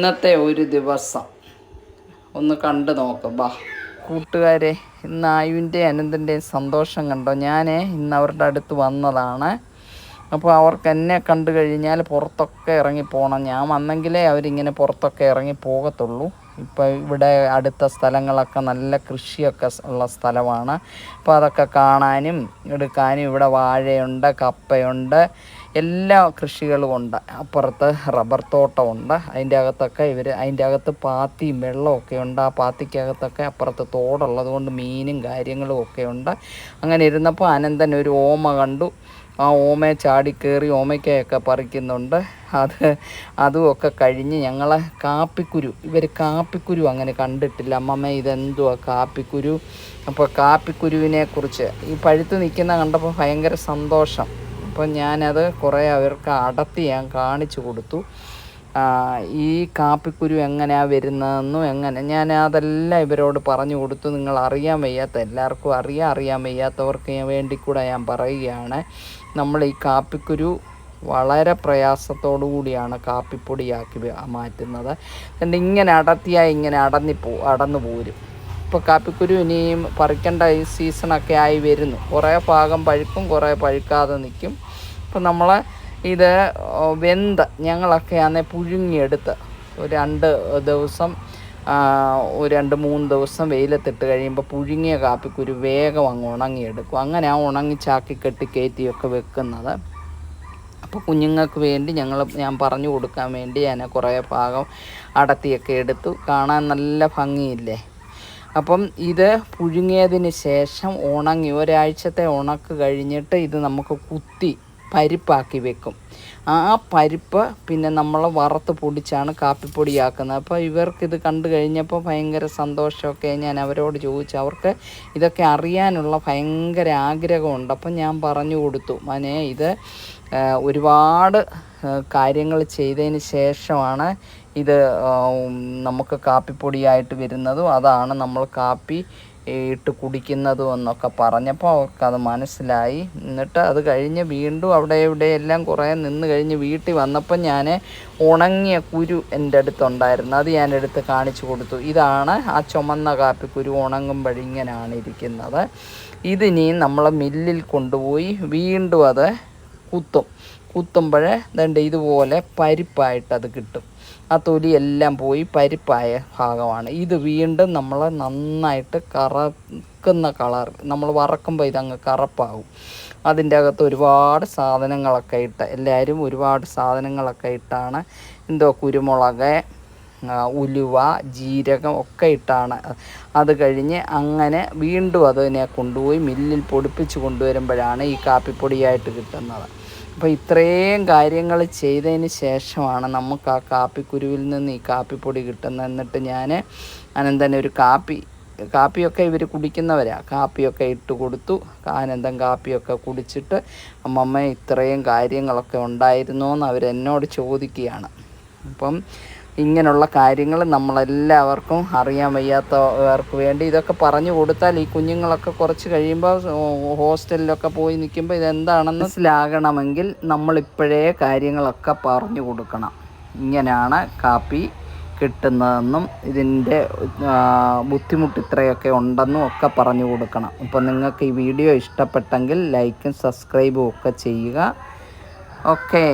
ഇന്നത്തെ ഒരു ദിവസം. ഒന്ന് കണ്ടു നോക്ക്. ബാ. കൂട്ടുകാരെ ഇന്ന് ആയുവിന്റെ അനന്തന്റെയും സന്തോഷം കണ്ടോ? ഞാൻ ഇന്ന് അവരുടെ അടുത്ത് വന്നതാണ്. അപ്പോൾ അവർക്ക് എന്നെ കണ്ടു കഴിഞ്ഞാൽ പുറത്തൊക്കെ ഇറങ്ങി പോകണം ഞാൻ വന്നെങ്കിലേ അവരിങ്ങനെ പുറത്തൊക്കെ ഇറങ്ങി പോകത്തുള്ളൂ. ഇപ്പോൾ ഇവിടെ അടുത്ത സ്ഥലങ്ങളൊക്കെ നല്ല കൃഷിയൊക്കെ ഉള്ള സ്ഥലമാണ്. അപ്പോൾ അതൊക്കെ കാണാനും എടുക്കാനും ഇവിടെ വാഴയുണ്ട് കപ്പയുണ്ട് എല്ലാ കൃഷികളും ഉണ്ട്. അപ്പുറത്ത് റബ്ബർ തോട്ടമുണ്ട്. അതിന്റെ അകത്തൊക്കെ ഇവർ അതിന്റെ അകത്ത് പാത്തിയും വെള്ളമൊക്കെ ഉണ്ട്. ആ പാത്തിക്കകത്തൊക്കെ അപ്പുറത്ത് തോടുള്ളത് കൊണ്ട് മീനും കാര്യങ്ങളും ഒക്കെ ഉണ്ട്. അങ്ങനെ ഇരുന്നപ്പോൾ അനന്തൻ ഒരു ഓമ കണ്ടു. ആ ഓമയെ ചാടിക്കേറി ഓമയ്ക്കയൊക്കെ പറിക്കുന്നുണ്ട്. അത് അതുമൊക്കെ കഴിഞ്ഞ് ഞങ്ങളെ കാപ്പിക്കുരു ഇവർ കാപ്പിക്കുരു അങ്ങനെ കണ്ടിട്ടില്ല. അമ്മമ്മ ഇതെന്തുവാ കാപ്പിക്കുരു? അപ്പോൾ കാപ്പിക്കുരുവിനെ കുറിച്ച് ഈ പഴുത്ത് നിൽക്കുന്ന കണ്ടപ്പോൾ ഭയങ്കര സന്തോഷം. അപ്പോൾ ഞാനത് കുറേ അവർക്ക് അടത്തി ഞാൻ കാണിച്ചു കൊടുത്തു. ഈ കാപ്പിക്കുരു എങ്ങനെയാണ് വരുന്നതെന്നും എങ്ങനെ ഞാൻ അതെല്ലാം ഇവരോട് പറഞ്ഞു കൊടുത്തു. നിങ്ങൾ അറിയാൻ വയ്യാത്ത എല്ലാവർക്കും അറിയാം അറിയാൻ വയ്യാത്തവർക്ക് വേണ്ടി കൂടെ ഞാൻ പറയുകയാണ്. നമ്മൾ ഈ കാപ്പിക്കുരു വളരെ പ്രയാസത്തോടു കൂടിയാണ് കാപ്പിപ്പൊടിയാക്കി മാറ്റുന്നത്. എന്നിട്ട് ഇങ്ങനെ അടർത്തിയാൽ ഇങ്ങനെ അടന്നിപ്പോ അടന്നു പോരും. ഇപ്പോൾ കാപ്പിക്കുരു ഇനിയും പറിക്കേണ്ട ഈ സീസണൊക്കെ ആയി വരുന്നു. കുറേ ഭാഗം പഴുക്കും കുറേ പഴുക്കാതെ നിൽക്കും അപ്പോൾ നമ്മൾ ഇത് വെന്ത് ഞങ്ങളൊക്കെ ആണെ പുഴുങ്ങിയെടുത്ത് രണ്ട് ദിവസം രണ്ട് മൂന്ന് ദിവസം വെയിലത്തിട്ട് കഴിയുമ്പോൾ പുഴുങ്ങിയ കാപ്പിക്കുരു വേഗം അങ്ങ് ഉണങ്ങിയെടുക്കും. അങ്ങനെ ആ ഉണങ്ങി ചാക്കി കെട്ടി കയറ്റിയൊക്കെ വെക്കുന്നത്. അപ്പോൾ കുഞ്ഞുങ്ങൾക്ക് വേണ്ടി ഞങ്ങൾ ഞാൻ പറഞ്ഞു കൊടുക്കാൻ വേണ്ടി ഞാൻ കുറേ ഭാഗം അടത്തിയൊക്കെ എടുത്തു. കാണാൻ നല്ല ഭംഗിയില്ലേ? അപ്പം ഇത് പുഴുങ്ങിയതിന് ശേഷം ഉണങ്ങി ഒരാഴ്ചത്തെ ഉണക്ക് കഴിഞ്ഞിട്ട് ഇത് നമുക്ക് കുത്തി പരിപ്പാക്കി വെക്കും. ആ പരിപ്പ് പിന്നെ നമ്മൾ വറുത്ത് പൊടിച്ചാണ് കാപ്പിപ്പൊടിയാക്കുന്നത്. അപ്പോൾ ഇവർക്കിത് കണ്ടു കഴിഞ്ഞപ്പോൾ ഭയങ്കര സന്തോഷമൊക്കെ ഞാൻ അവരോട് ചോദിച്ചു. അവർക്ക് ഇതൊക്കെ അറിയാനുള്ള ഭയങ്കര ആഗ്രഹമുണ്ട്. അപ്പം ഞാൻ പറഞ്ഞു കൊടുത്തു മനെ ഇത് ഒരുപാട് കാര്യങ്ങൾ ചെയ്തതിന് ശേഷമാണ് ഇത് നമുക്ക് കാപ്പിപ്പൊടിയായിട്ട് വരുന്നതും അതാണ് നമ്മൾ കാപ്പി ഇട്ട് കുടിക്കുന്നതും എന്നൊക്കെ പറഞ്ഞപ്പോൾ അവർക്കത് മനസ്സിലായി. എന്നിട്ട് അത് കഴിഞ്ഞ് വീണ്ടും അവിടെ ഇവിടെ എല്ലാം കുറേ നിന്ന് കഴിഞ്ഞ് വീട്ടിൽ വന്നപ്പോൾ ഞാൻ ഉണങ്ങിയ കുരു എന്റെ അടുത്തുണ്ടായിരുന്നു. അത് ഞാൻ എടുത്ത് കാണിച്ചു കൊടുത്തു. ഇതാണ് ആ ചുമന്ന കാപ്പി കുരു ഉണങ്ങും വഴിങ്ങനാണ് ഇരിക്കുന്നത്. ഇതിനി നമ്മൾ മില്ലിൽ കൊണ്ടുപോയി വീണ്ടും അത് കുത്തും. കുത്തുമ്പോൾ ദണ്ട് ഇതുപോലെ പരിപ്പായിട്ട് അത് കിട്ടും. ആ തൊലി എല്ലാം പോയി പരിപ്പായ ഭാഗമാണ്. ഇത് വീണ്ടും നമ്മൾ നന്നായിട്ട് കറക്കുന്ന കളർ നമ്മൾ വറക്കുമ്പോൾ ഇതങ്ങ് കറപ്പാകും. അതിന്റെ അകത്ത് ഒരുപാട് സാധനങ്ങളൊക്കെ ഇട്ട് എല്ലാവരും ഒരുപാട് സാധനങ്ങളൊക്കെ ഇട്ടാണ്. എന്തോ കുരുമുളക് ഉലുവ ജീരകം ഒക്കെ ഇട്ടാണ്. അത് കഴിഞ്ഞ് അങ്ങനെ വീണ്ടും അതിനെ കൊണ്ടുപോയി മില്ലിൽ പൊടിപ്പിച്ച് കൊണ്ടുവരുമ്പോഴാണ് ഈ കാപ്പിപ്പൊടിയായിട്ട് കിട്ടുന്നത്. അപ്പോൾ ഇത്രയും കാര്യങ്ങൾ ചെയ്തതിന് ശേഷമാണ് നമുക്ക് ആ കാപ്പിക്കുരുവിൽ നിന്ന് ഈ കാപ്പിപ്പൊടി കിട്ടുന്നത്. എന്നിട്ട് ഞാൻ അനന്തൻ ഒരു കാപ്പി കാപ്പിയൊക്കെ ഇവർ കുടിക്കുന്നവരാ. കാപ്പിയൊക്കെ ഇട്ട് കൊടുത്തു. ആനന്ദം കാപ്പിയൊക്കെ കുടിച്ചിട്ട് അമ്മമ്മ ഇത്രയും കാര്യങ്ങളൊക്കെ ഉണ്ടായിരുന്നോ എന്ന് അവരെന്നോട് ചോദിക്കുകയാണ്. അപ്പം ഇങ്ങനെയുള്ള കാര്യങ്ങൾ നമ്മളെല്ലാവർക്കും അറിയാൻ വയ്യാത്തവർക്ക് വേണ്ടി ഇതൊക്കെ പറഞ്ഞു കൊടുത്താൽ ഈ കുഞ്ഞുങ്ങളൊക്കെ കുറച്ച് കഴിയുമ്പോൾ ഹോസ്റ്റലിലൊക്കെ പോയി നിൽക്കുമ്പോൾ ഇതെന്താണെന്ന് മനസ്സിലാകണമെങ്കിൽ നമ്മളിപ്പോഴേ കാര്യങ്ങളൊക്കെ പറഞ്ഞു കൊടുക്കണം. ഇങ്ങനെയാണ് കാപ്പി കിട്ടുന്നതെന്നും ഇതിന്റെ ബുദ്ധിമുട്ട് ഇത്രയൊക്കെ ഉണ്ടെന്നും ഒക്കെ പറഞ്ഞു കൊടുക്കണം. അപ്പോൾ നിങ്ങൾക്ക് ഈ വീഡിയോ ഇഷ്ടപ്പെട്ടെങ്കിൽ ലൈക്കും സബ്സ്ക്രൈബും ഒക്കെ ചെയ്യുക. ഓക്കേ.